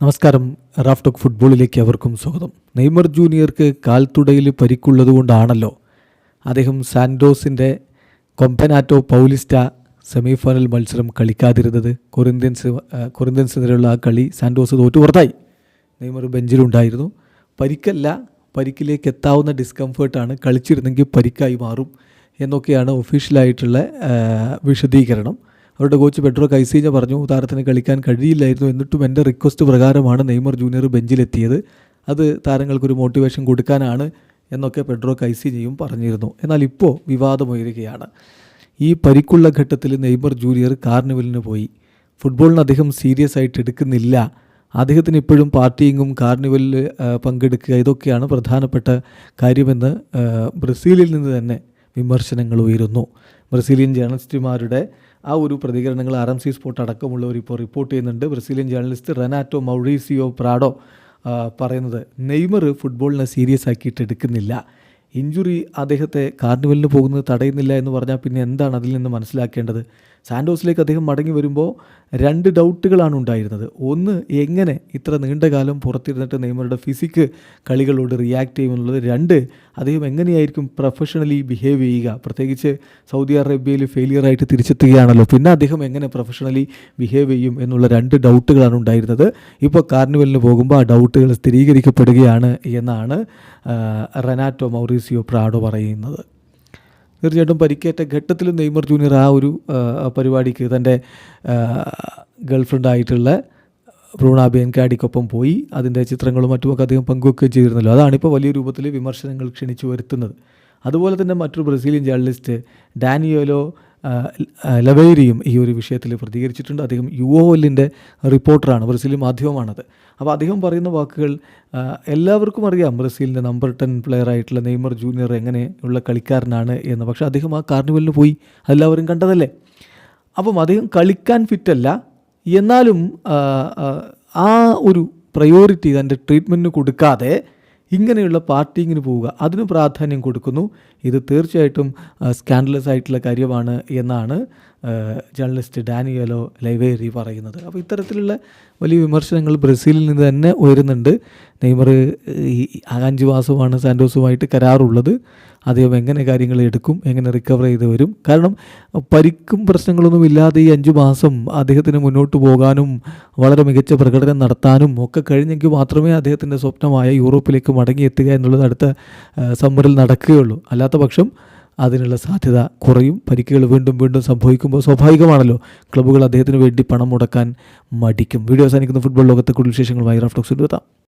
നമസ്കാരം. Raf talk ഫുട്ബോളിലേക്ക് അവർക്കും സ്വാഗതം. നെയ്മർ ജൂനിയർക്ക് കാൽത്തുടയിൽ പരിക്കുള്ളതുകൊണ്ടാണല്ലോ അദ്ദേഹം സാൻഡോസിന്റെ കൊമ്പനാറ്റോ പൗലിസ്റ്റ സെമിഫൈനൽ മത്സരം കളിക്കാതിരുന്നത്. കൊറിന്ത്യൻസ് കൊറിന്ത്യൻസിനെതിരെയുള്ള ആ കളി സാൻഡോസ് തോറ്റു പുറത്തായി നെയ്മർ ബെഞ്ചിലുണ്ടായിരുന്നു പരിക്കല്ല പരിക്കിലേക്ക് എത്താവുന്ന ഡിസ്കംഫേർട്ടാണ് കളിച്ചിരുന്നെങ്കിൽ പരിക്കായി മാറും എന്നൊക്കെയാണ് ഒഫീഷ്യലായിട്ടുള്ള വിശദീകരണം. അവരുടെ കോച്ച് പെഡ്രോ കൈസീജ പറഞ്ഞു താരത്തിന് കളിക്കാൻ കഴിയില്ലായിരുന്നു എന്നിട്ടും എന്റെ റിക്വസ്റ്റ് പ്രകാരമാണ് നെയ്മർ ജൂനിയർ ബെഞ്ചിലെത്തിയത്. അത് താരങ്ങൾക്കൊരു മോട്ടിവേഷൻ കൊടുക്കാനാണ് എന്നൊക്കെ പെഡ്രോ കൈസീജയും പറഞ്ഞിരുന്നു. എന്നാൽ ഇപ്പോൾ വിവാദമുയരുകയാണ്. ഈ പരിക്കുള്ള ഘട്ടത്തിൽ നെയ്മർ ജൂനിയർ കാർണിവലിന് പോയി. ഫുട്ബോളിന് അദ്ദേഹം സീരിയസ് ആയിട്ട് എടുക്കുന്നില്ല. അദ്ദേഹത്തിന് ഇപ്പോഴും പാർട്ടിയിങ്ങും കാർണിവലിൽ പങ്കെടുക്കുക ഇതൊക്കെയാണ് പ്രധാനപ്പെട്ട കാര്യമെന്ന് ബ്രസീലിൽ നിന്ന് തന്നെ വിമർശനങ്ങൾ ഉയരുന്നു. ബ്രസീലിയൻ ജേർണലിസ്റ്റുമാരുടെ ആ ഒരു പ്രതികരണങ്ങൾ ആർ എം സി സ്പോർട്ട് അടക്കമുള്ളവർ ഇപ്പോൾ റിപ്പോർട്ട് ചെയ്യുന്നുണ്ട്. Brazilian journalist Renato Mauricio Prado പറയുന്നത് നെയ്മർ ഫുട്ബോളിനെ സീരിയസ് ആക്കിയിട്ട് എടുക്കുന്നില്ല. ഇഞ്ചുറി അദ്ദേഹത്തെ കാർണിവലിന് പോകുന്നത് തടയുന്നില്ല എന്ന് പറഞ്ഞാൽ പിന്നെ എന്താണ് അതിൽ നിന്ന് മനസ്സിലാക്കേണ്ടത്? സാൻഡോസിലേക്ക് അദ്ദേഹം മടങ്ങി വരുമ്പോൾ രണ്ട് ഡൗട്ടുകളാണ് ഉണ്ടായിരുന്നത്. ഒന്ന് എങ്ങനെ ഇത്ര നീണ്ട കാലം പുറത്തിരുന്നിട്ട് നെയ്മറുടെ ഫിസിക്ക് കളികളോട് റിയാക്ട് ചെയ്യുമെന്നുള്ളത്? രണ്ട് അദ്ദേഹം എങ്ങനെയായിരിക്കും പ്രൊഫഷണലി ബിഹേവ് ചെയ്യുക? പ്രത്യേകിച്ച് സൗദി അറേബ്യയിൽ ഫെയിലിയർ ആയിട്ട് തിരിച്ചെത്തുകയാണല്ലോ. പിന്നെ അദ്ദേഹം എങ്ങനെ പ്രൊഫഷണലി ബിഹേവ് ചെയ്യും എന്നുള്ള രണ്ട് ഡൗട്ടുകളാണ് ഉണ്ടായിരുന്നത്. ഇപ്പോൾ കാർണിവലിന് പോകുമ്പോൾ ആ ഡൗട്ടുകൾ സ്ഥിരീകരിക്കപ്പെടുകയാണ് എന്നാണ് റെനാറ്റോ മൗറീസിയോ പ്രാഡോ പറയുന്നത്. തീർച്ചയായിട്ടും പരിക്കേറ്റ ഘട്ടത്തിൽ നെയ്മർ ജൂനിയർ ആ ഒരു പരിപാടിക്ക് തന്റെ ഗേൾഫ്രണ്ടായിട്ടുള്ള ബ്രൂണ ബേൻകാഡിക്കൊപ്പം പോയി അതിന്റെ ചിത്രങ്ങളും മറ്റുമൊക്കെ അദ്ദേഹം പങ്കുവെക്കുകയും ചെയ്തിരുന്നല്ലോ. അതാണിപ്പോൾ വലിയ രൂപത്തിൽ വിമർശനങ്ങൾ ക്ഷണിച്ചു വരുത്തുന്നത്. അതുപോലെ തന്നെ മറ്റൊരു ബ്രസീലിയൻ ജേർണലിസ്റ്റ് ഡാനിയോലോ ലവേരിയും ഈ ഒരു വിഷയത്തിൽ പ്രതികരിച്ചിട്ടുണ്ട്. അദ്ദേഹം യു ഒ എല്ലിന്റെ റിപ്പോർട്ടറാണ് ബ്രസീലിയൻ മാധ്യമമാണത്. അപ്പോൾ അദ്ദേഹം പറയുന്ന വാക്കുകൾ എല്ലാവർക്കും അറിയാം ബ്രസീലിന്റെ നമ്പർ ടെൻ പ്ലെയർ ആയിട്ടുള്ള നെയ്മർ ജൂനിയർ എങ്ങനെയുള്ള കളിക്കാരനാണ് എന്ന്. പക്ഷേ അദ്ദേഹം ആ കാർണിവലിന് പോയി അതെല്ലാവരും കണ്ടതല്ലേ? അപ്പം അദ്ദേഹം കളിക്കാൻ ഫിറ്റല്ല എന്നാലും ആ, ഒരു പ്രയോറിറ്റി തന്റെ ട്രീറ്റ്മെന്റിന് കൊടുക്കാതെ ഇങ്ങനെയുള്ള പാർട്ടിങ്ങിന് പോവുക അതിന് പ്രാധാന്യം കൊടുക്കുന്നു. ഇത് തീർച്ചയായിട്ടും സ്കാൻഡലസ് ആയിട്ടുള്ള കാര്യമാണ് എന്നാണ് ജേർണലിസ്റ്റ് ഡാനിയലോ ലൈവേരി പറയുന്നത്. അപ്പോൾ ഇത്തരത്തിലുള്ള വലിയ വിമർശനങ്ങൾ ബ്രസീലിൽ നിന്ന് തന്നെ ഉയരുന്നുണ്ട്. നെയ്മർ ഈ അഞ്ച് മാസമാണ് സാൻഡോസുമായിട്ട് കരാറുള്ളത്. അദ്ദേഹം എങ്ങനെ കാര്യങ്ങൾ എടുക്കും എങ്ങനെ റിക്കവർ ചെയ്ത് വരും? കാരണം പരിക്കും പ്രശ്നങ്ങളൊന്നും ഇല്ലാതെ ഈ അഞ്ചു മാസം അദ്ദേഹത്തിന് മുന്നോട്ട് പോകാനും വളരെ മികച്ച പ്രകടനം നടത്താനും ഒക്കെ കഴിഞ്ഞെങ്കിൽ മാത്രമേ അദ്ദേഹത്തിന്റെ സ്വപ്നമായ യൂറോപ്പിലേക്ക് മടങ്ങിയെത്തുക എന്നുള്ളത് അടുത്ത സമ്മറിൽ നടക്കുകയുള്ളൂ. അല്ലാത്ത പക്ഷം അതിനുള്ള സാധ്യത കുറയും. പരിക്കുകൾ വീണ്ടും വീണ്ടും സംഭവിക്കുമ്പോൾ സ്വാഭാവികമാണല്ലോ. ക്ലബ്ബുകൾ അദ്ദേഹത്തിന് വേണ്ടി പണം മുടക്കാൻ മടിക്കും. വീഡിയോ അവസാനിക്കുന്ന ഫുട്ബോൾ ലോകത്തെ കൂടുതൽ വിശേഷങ്ങളുമായി റഫ്ലോക്സ് എത്താം